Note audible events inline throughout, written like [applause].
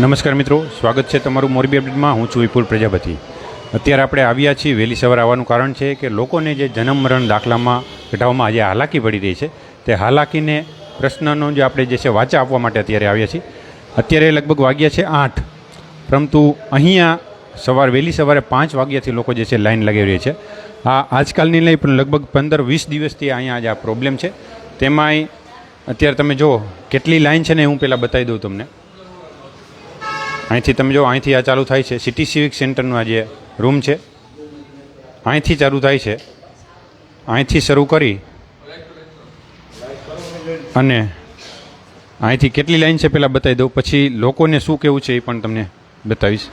નમસ્કાર મિત્રો, સ્વાગત છે તમારું મોરબી અપડેટમાં. હું છું વિપુલ પ્રજાપતિ. અત્યારે આપણે આવ્યા છીએ, વહેલી સવારે આવવાનું કારણ છે કે લોકોને જે જન્મ મરણ દાખલામાં ઘટાડવામાં આજે હાલાકી પડી રહી છે, તે હાલાકીને પ્રશ્નનો જે આપણે જે છે વાચા આપવા માટે અત્યારે આવ્યા છીએ. અત્યારે લગભગ વાગ્યા છે આઠ. પરંતુ અહીંયા સવાર, વહેલી સવારે પાંચ વાગ્યાથી લોકો જે છે લાઈન લગાવી રહી છે. આ આજકાલની નહીં, પણ લગભગ પંદર વીસ દિવસથી અહીંયા આજે આ પ્રોબ્લેમ છે. તેમાંય અત્યારે તમે જુઓ, કેટલી લાઈન છે ને હું પહેલાં બતાવી દઉં તમને. અહીંથી તમે જો અહીંથી આ ચાલુ થાય છે. સિટી સિવિક સેન્ટરનો આ જે રૂમ છે, અહીંથી ચાલુ થાય છે. અહીંથી શરૂ કરી અને અહીંથી કેટલી લાઈન છે પહેલાં બતાવી દઉં. પછી લોકોને શું કહેવું છે એ પણ તમને બતાવીશ.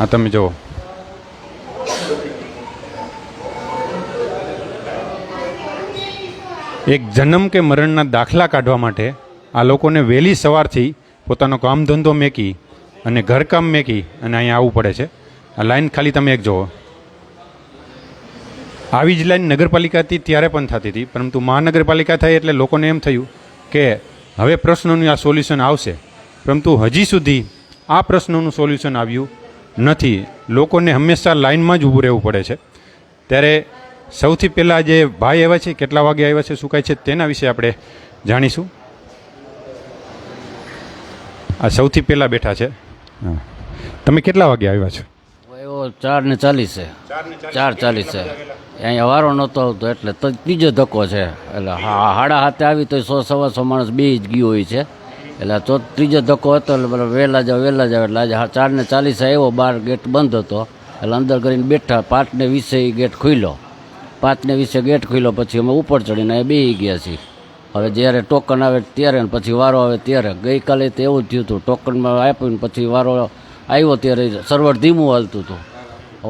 આ તમે જુઓ. એક જન્મ કે મરણના દાખલા કાઢવા માટે આ લોકોને વહેલી સવારથી પોતાનો કામ ધંધો મેકી અને ઘરકામ મેકી અને અહીંયા આવવું પડે છે. આ લાઈન ખાલી તમે એક જુઓ. આવી જ લાઈન નગરપાલિકાથી ત્યારે પણ થતી હતી, પરંતુ મહાનગરપાલિકા થઈ એટલે લોકોને એમ થયું કે હવે પ્રશ્નોનું આ સોલ્યુશન આવશે. પરંતુ હજી સુધી આ પ્રશ્નોનું સોલ્યુશન આવ્યું નથી. લોકોને હંમેશા લાઈનમાં જ ઊભું રહેવું પડે છે. ત્યારે સૌથી પહેલાં જે ભાઈ આવ્યા છે, કેટલા વાગે આવ્યા છે, શું કાંઈ છે, તેના વિશે આપણે જાણીશું. આ સૌથી પહેલાં બેઠા છે. તમે કેટલા વાગે આવ્યા છો? એવો ચાર ને ચાલીસ ચાર ચાલીસ અહીંયા વારો નહોતો આવતો એટલે ત્રીજો ધક્કો છે. એટલે હા, હાડા હાથે આવી તો સો, સવા સો માણસ બે જ ગયો હોય છે. એટલે તો ત્રીજો ધક્કો હતો એટલે બરાબર વહેલા જાવ વહેલા જાવ એટલે આજે ચાર ને ચાલીસ આવ્યો બહાર ગેટ બંધ હતો. એટલે અંદર કરીને બેઠા, પાંચ ને વીસે ગેટ ખુલ્યો. પાંચ ને વીસે ગેટ ખુલ્યો, પછી અમે ઉપર ચડીને બે ગયા છીએ. હવે જ્યારે ટોકન આવે ત્યારે ને પછી વારો આવે ત્યારે. ગઈકાલે તો એવું જ થયું હતું. ટોકનમાં આપ્યું ને પછી વારો આવ્યો ત્યારે સર્વર ધીમું હાલતું હતું.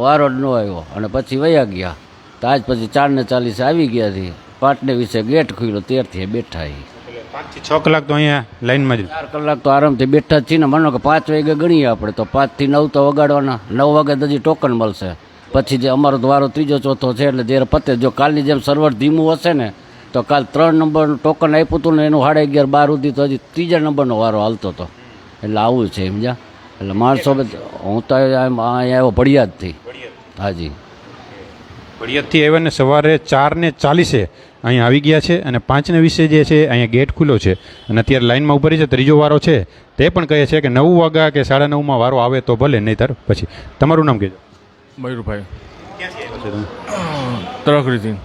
વારો જ ન આવ્યો. અને પછી વયા ગયા. તો આજ પછી ચાર ને ચાલીસે આવી ગયા હતી પાંચ ને વીસે ગેટ ખુલ્યો. ત્યારથી બેઠા એ પાંચથી છ કલાક તો અહીંયા લાઈનમાં જ. ચાર કલાક તો આરામથી બેઠા જ છીએ ને. માનો કે પાંચ વાગે ગણીએ આપણે. તો પાંચથી નવ તો વગાડવાના. નવ વાગે તો હજી ટોકન મળશે. પછી જે અમારો દ્વારો વારો ત્રીજો ચોથો છે એટલે જ્યારે પતે. જો કાલની જેમ સર્વર ધીમું હશે ને તો કાલ ત્રણ નંબરનું ટોકન આપ્યું હતું ને એનું સાડા અગિયાર બાર સુધી તો હજી ત્રીજા નંબરનો વારો હાલતો હતો. એટલે આવું છે સમજ્યા? એટલે માણસો હું તો અહીંયા આવ્યો ભડિયાદથી હાજી. ભડિયાદથી આવ્યા ને સવારે ચાર ને ચાલીસે અહીંયા આવી ગયા છે અને પાંચને વીસે જે છે અહીંયા ગેટ ખુલ્લો છે. અને અત્યારે લાઈનમાં ઉભરી છે ત્રીજો વારો છે. તે પણ કહે છે કે નવ વાગ્યા કે સાડા નવમાં વારો આવે તો ભલે નહીંતર પછી. તમારું નામ કહેજો. મયુરભાઈ. તરખરીથી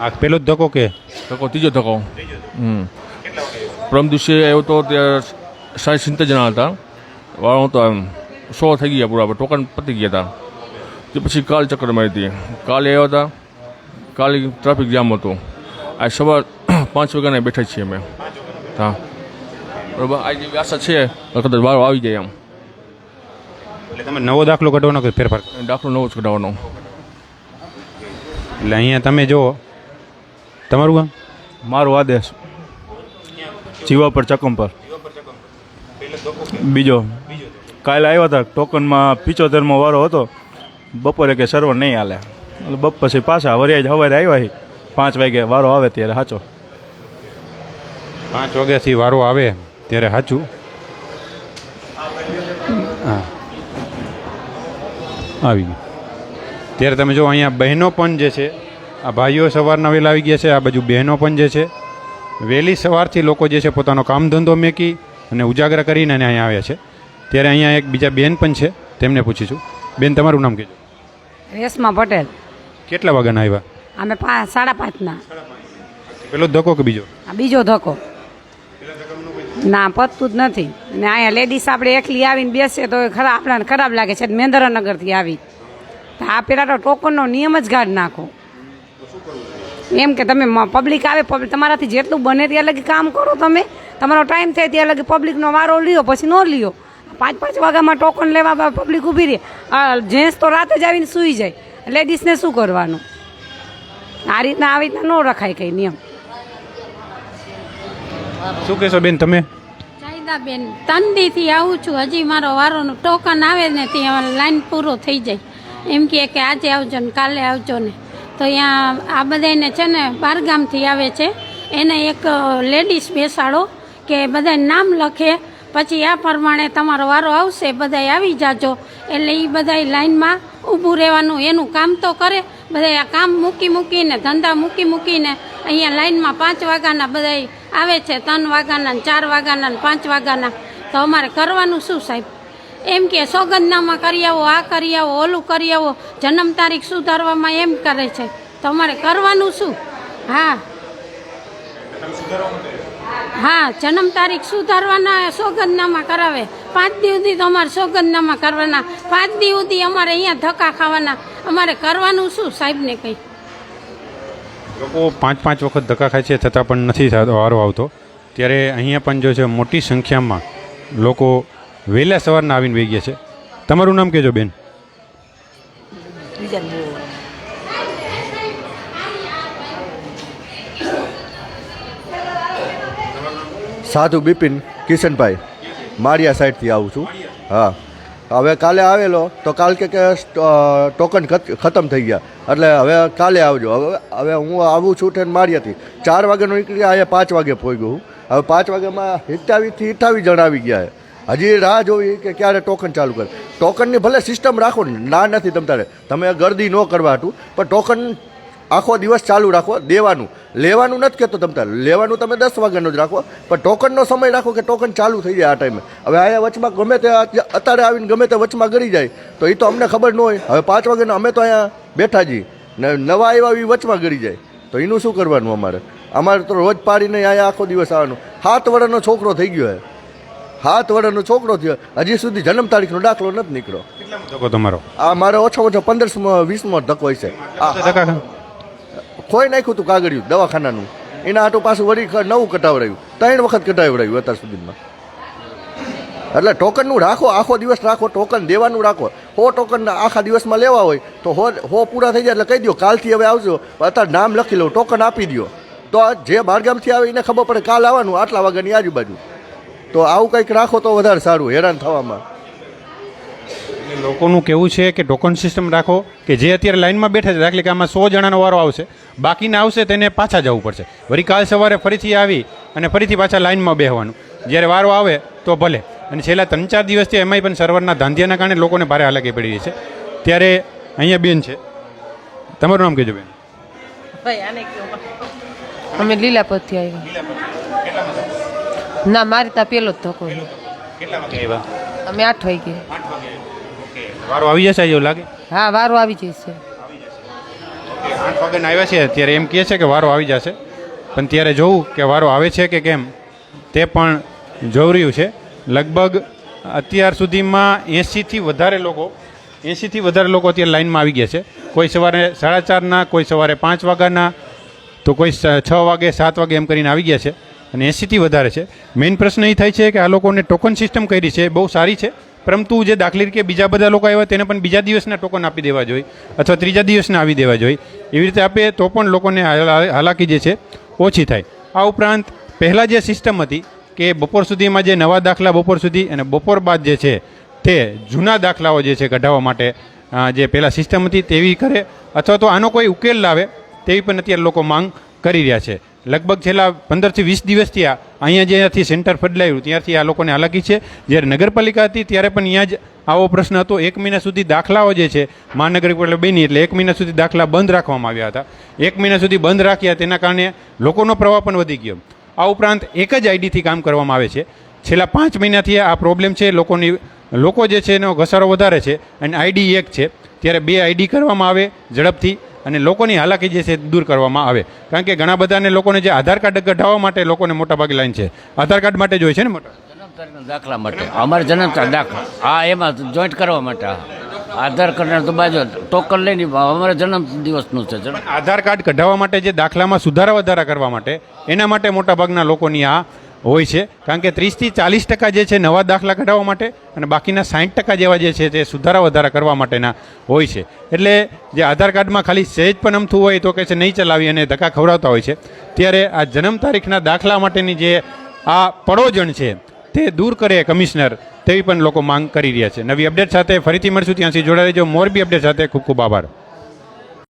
આ પેલો જ ધક્કો કે? ધક્કો ત્રીજો ધક્કો. હમ. પ્રમ દિવસે આવ્યો તો ત્યાં સાઠ સિત્તેર જણા હતા. વાળો તો એમ. સો થઈ ગયા પૂરા ટોકન પતી ગયા હતા. તે પછી કાલ ચક્કર મારી હતી. કાલે આવ્યા હતા. કાલે ટ્રાફિક જામ હતો. આ સવાર [clears throat] પાંચ વાગ્યાના બેઠા છીએ અમે. હા. બરાબર આજે એવી આશા છે કદાચ વારો આવી જાય એમ. એટલે તમે નવો દાખલો કાઢવાનો કે ફેરફાર? દાખલો નવો જ કઢાવવાનો. એટલે અહીંયા તમે જુઓ તમારું ગામ? મારો આદેશ. જીવા પર ચકમ પર. બીજો. કાલે આવ્યા હતા ટોકનમાં પિચોતેરમો વારો હતો. બપોરે કે સર્વર નહીં હાલે. એટલે બપ પછી પાછા વરિયાજ સવારે આવ્યા છે પાંચ વાગે વારો આવે ત્યારે સાચો પાંચ વાગ્યાથી વારો આવે ત્યારે સાચું હા. આવી ગયું. ત્યારે તમે જો અહીંયા બહેનો પણ જે છે આ ભાઈઓ સવારના વહેલા આવી ગયા છે આ બાજુ બહેનો પણ જે છે વહેલી સવારથી લોકો જે છે પોતાનો કામ ધંધો મેકી અને ઉજાગરા કરીને અને અહીંયા આવ્યા છે. ત્યારે અહીંયા એક બીજા બેન પણ છે તેમને પૂછીશું બેન તમારું નામ કહેજો. રેશમા પટેલ. કેટલા વાગ્યાના આવ્યા? અમે પાંચ સાડા પાંચના. પેલો ધક્કો કે બીજો? આ બીજો ધક્કો. ના પતતું જ નથી. ને અહીંયા લેડીઝ આપણે એકલી આવીને બેસે તો ખરા આપણાને ખરાબ લાગે છે. મેંદરાનગરથી આવી. તો આ પેલા તો ટોકનનો નિયમ જ ગાઢ નાખો. એમ કે તમે પબ્લિક આવે તમારાથી જેટલું બને ત્યાં લગી કામ કરો તમે. તમારો ટાઈમ થાય ત્યાં લગી પબ્લિકનો વારો લ્યો પછી ન લ્યો. પાંચ પાંચ વાગ્યામાં ટોકન લેવા પબ્લિક ઊભી રહે. જેન્ટ્સ તો રાતે જ આવીને સૂઈ જાય. લેડીઝને શું કરવાનું? આ રીતના આવી રીતના ન રખાય કંઈ નિયમ. શું કહેશો બેન તમે? બેન તંદીથી આવું છું. હજી મારો વારોનું ટોકન આવે ને ત્યાં લાઈન પૂરો થઈ જાય. એમ કહે કે આજે આવજો ને કાલે આવજો ને. તો અહીંયા આ બધાને છે ને બારગામથી આવે છે. એને એક લેડીઝ બેસાડો કે બધા નામ લખે. પછી આ પ્રમાણે તમારો વારો આવશે, બધાય આવી જાજો. એટલે એ બધાય લાઈનમાં ઊભું રહેવાનું, એનું કામ તો કરે. બધા આ કામ મૂકી મૂકીને, ધંધા મૂકી મૂકીને અહીંયા લાઈનમાં પાંચ વાગ્યાના બધાય આવે છે. ત્રણ વાગ્યાના ચાર વાગ્યાના પાંચ વાગ્યાના. તો અમારે કરવાનું શું સાહેબ? એમ કે સોગંદનામા કરી આવો, આ કરી આવો, ઓલું કરી આવો, જન્મ તારીખ સુધારવામાં એમ કરે છે. તમારે કરવાનું શું? હા. હા, જન્મ તારીખ સુધારવાના સોગંદનામા કરાવે. પાંચ દિવસ સુધી તો સોગંદનામા કરવાના. પાંચ દિવસ અમારે અહીંયા ધક્કા ખાવાના. અમારે કરવાનું શું? સાહેબને કંઈ લોકો પાંચ પાંચ વખત ધક્કા ખાય છે, છતાં પણ નથી થતો વારો આવતો. ત્યારે અહીંયા પણ જો છે, મોટી સંખ્યામાં લોકો વહેલા સવારના આવીને વહી ગયા છે. તમારું નામ કહેજો બેન. સાધુ બિપિન કિશનભાઈ માળિયા સાઈડથી આવું છું. હા. હવે કાલે આવેલો તો કાલ કે કે ટોકન ખત- ખતમ થઈ ગયા. એટલે હવે કાલે આવજો. હવે હવે હું આવું છું ઠેન માળિયાથી. ચાર વાગ્યાનો નીકળી અહીંયા પાંચ વાગે પહોંચ્યો હું. હવે પાંચ વાગ્યામાં સિત્તાવીસથી અઠ્ઠાવીસ જણ આવી ગયા હજી રાહ જોવી કે ક્યારે ટોકન ચાલુ કરે. ટોકનની ભલે સિસ્ટમ રાખો ના નથી તમ તારે. તમે ગરદી ન કરવા હતું પણ ટોકન આખો દિવસ ચાલુ રાખો, દેવાનું. લેવાનું નથી કહેતો તમ તારે. લેવાનું તમે દસ વાગ્યાનો જ રાખો, પણ ટોકનનો સમય રાખો કે ટોકન ચાલુ થઈ જાય આ ટાઈમે હવે અહીંયા વચમાં ગમે તે આ- અત્યારે આવીને ગમે તે વચમાં ગળી જાય, તો એ તો અમને ખબર ન હોય. હવે પાંચ વાગ્યાના અમે તો અહીંયા બેઠા છીએ ને નવા આવ્યા એ વચમાં ગળી જાય. તો એનું શું કરવાનું અમારે? અમારે તો રોજ પાડીને અહીંયા આખો દિવસ આવવાનું. સાત વર્ષનો છોકરો થઈ ગયો હે. સાત વર્ષનો છોકરો થયો. હજી સુધી જન્મ તારીખનો દાખલો નથી નીકળ્યો. ધક્કો તમારો? આ મારે ઓછો ઓછો પંદરસો વીસમો ધક્કો છે ખોઈ નાખ્યું હતું કાગળિયું દવાખાનાનું. એના આટો પાછું વળી નવું કટાવડાયું. ત્રણ વખત કટાવડાયું અત્યાર સુધીમાં. એટલે ટોકનનું રાખો આખો દિવસ રાખો ટોકન દેવાનું રાખો. હો ટોકન આખા દિવસમાં લેવા હોય તો હો હો પૂરા થઈ જાય એટલે કહી દો કાલથી હવે આવજો. અત્યારે નામ લખી લો ટોકન આપી દો તો આ જે બહારગામથી આવે એને ખબર પડે કાલ આવવાનું આટલા વાગ્યાની આજુબાજુ. તો આવું કંઈક રાખો તો વધારે સારું હેરાન થવામાં. લોકોનું કેવું છે કે ટોકન સિસ્ટમ રાખો કે જે અત્યારે લાઇનમાં બેઠા છે દાખલે કે આમાં સો જણાનો વારો આવશે બાકીના આવશે તેને પાછા જવું પડશે. વળી કાલ સવારે ફરીથી આવી અને ફરીથી પાછા લાઇનમાં બેહવાનું. જ્યારે વારો આવે તો ભલે. અને છેલ્લા ત્રણ ચાર દિવસથી એમાંય પણ સર્વરના ધાંધિયાના કારણે લોકોને ભારે હાલાકી પડી રહી છે. ત્યારે અહીંયા બેન છે. તમારું નામ કહેજો બેન. અમે લીલાપતથી આવ્યા. ના મારે ત્યાં પેલો જ ધક્કો. કેટલા વાગે આવ્યા? અમે આઠ વાગે. વારો આવી જશે એવું લાગે? હા વારો આવી જશે. આઠ વાગે આવ્યા છે. ત્યારે એમ કહે છે કે વારો આવી જશે. પણ ત્યારે જોવું કે વારો આવે છે કે કેમ તે પણ જોઈ રહ્યું છે. લગભગ અત્યાર સુધીમાં એંશીથી વધારે લોકો એંશીથી વધારે લોકો અત્યારે લાઇનમાં આવી ગયા છે. કોઈ સવારે સાડા ચારના કોઈ સવારે પાંચ વાગ્યાના તો કોઈ છ વાગે સાત વાગે એમ કરીને આવી ગયા છે. અને એંશીથી વધારે છે. મેઇન પ્રશ્ન એ થાય છે કે આ લોકોને ટોકન સિસ્ટમ કરી છે બહુ સારી છે. પરંતુ જે દાખલી કે બીજા બધા લોકો આવ્યા, તેને પણ બીજા દિવસના ટોકન આપી દેવા જોઈએ અથવા ત્રીજા દિવસના આવી દેવા જોઈએ. એવી રીતે આપે તો પણ લોકોને હાલાકી જે છે, ઓછી થાય. આ ઉપરાંત પહેલાં જે સિસ્ટમ હતી કે બપોર સુધીમાં જે નવા દાખલા બપોર સુધી અને બપોર બાદ જે છે, તે જૂના દાખલાઓ જે છે કઢાવવા માટે જે પહેલાં સિસ્ટમ હતી તેવી કરે અથવા તો આનો કોઈ ઉકેલ લાવે તેવી પણ અત્યારે લોકો માંગ કરી રહ્યા છે. લગભગ છેલ્લા પંદરથી વીસ દિવસથી આ અહીંયા જ્યાંથી સેન્ટર બદલાયું ત્યારથી આ લોકોને હાલાકી છે. જ્યારે નગરપાલિકા હતી, ત્યારે પણ અહીંયા જ આવો પ્રશ્ન હતો. એક મહિના સુધી દાખલાઓ જે છે મહાનગરપાલિકા બની, એટલે એક મહિના સુધી દાખલા બંધ રાખવામાં આવ્યા હતા. એક મહિના સુધી બંધ રાખ્યા, તેના કારણે લોકોનો પ્રવાહ પણ વધી ગયો. આ ઉપરાંત એક જ આઈડીથી કામ કરવામાં આવે છે. છેલ્લા પાંચ મહિનાથી આ પ્રોબ્લેમ છે. લોકોની, લોકો જે છે એનો ઘસારો વધારે છે અને આઈડી એક છે. ત્યારે બે આઈડી કરવામાં આવે ઝડપથી. અને લોકોની હાલાકી જે છે દૂર કરવામાં આવે. કારણ કે ઘણા બધાને લોકોને જે આધાર કાર્ડ કઢાવવા માટે લોકોને મોટાભાગે લાઈન છે. આધાર કાર્ડ માટે જોઈએ છે ને મોટા? દાખલા માટે. અમારે જન્મ તારીખ દાખલા. હા એમાં જોઈન્ટ કરવા માટે આધાર કાર્ડ તો બાજુ ટોકન લઈને અમારે જન્મ દિવસનું છે આધાર કાર્ડ કઢાવવા માટે જે દાખલામાં સુધારા વધારા કરવા માટે એના માટે મોટાભાગના લોકોની આ હોય છે. કારણ કે ત્રીસથી ચાલીસ ટકા જે છે નવા દાખલા કઢાવવા માટે અને બાકીના સાઠ ટકા જેવા જે છે તે સુધારા વધારા કરવા માટેના હોય છે. એટલે જે આધાર કાર્ડમાં ખાલી સહેજ પણ અમથું હોય તો કે છે નહીં ચલાવી અને ધક્કા ખવડાવતા હોય છે. ત્યારે આ જન્મ તારીખના દાખલા માટેની જે આ પડોજણ છે તે દૂર કરે કમિશનર તેવી પણ લોકો માંગ કરી રહ્યા છે. નવી અપડેટ સાથે ફરીથી મળશું. ત્યાં સુધી જોડાઈ રહેજો. મોરબી અપડેટ સાથે ખૂબ ખૂબ આભાર.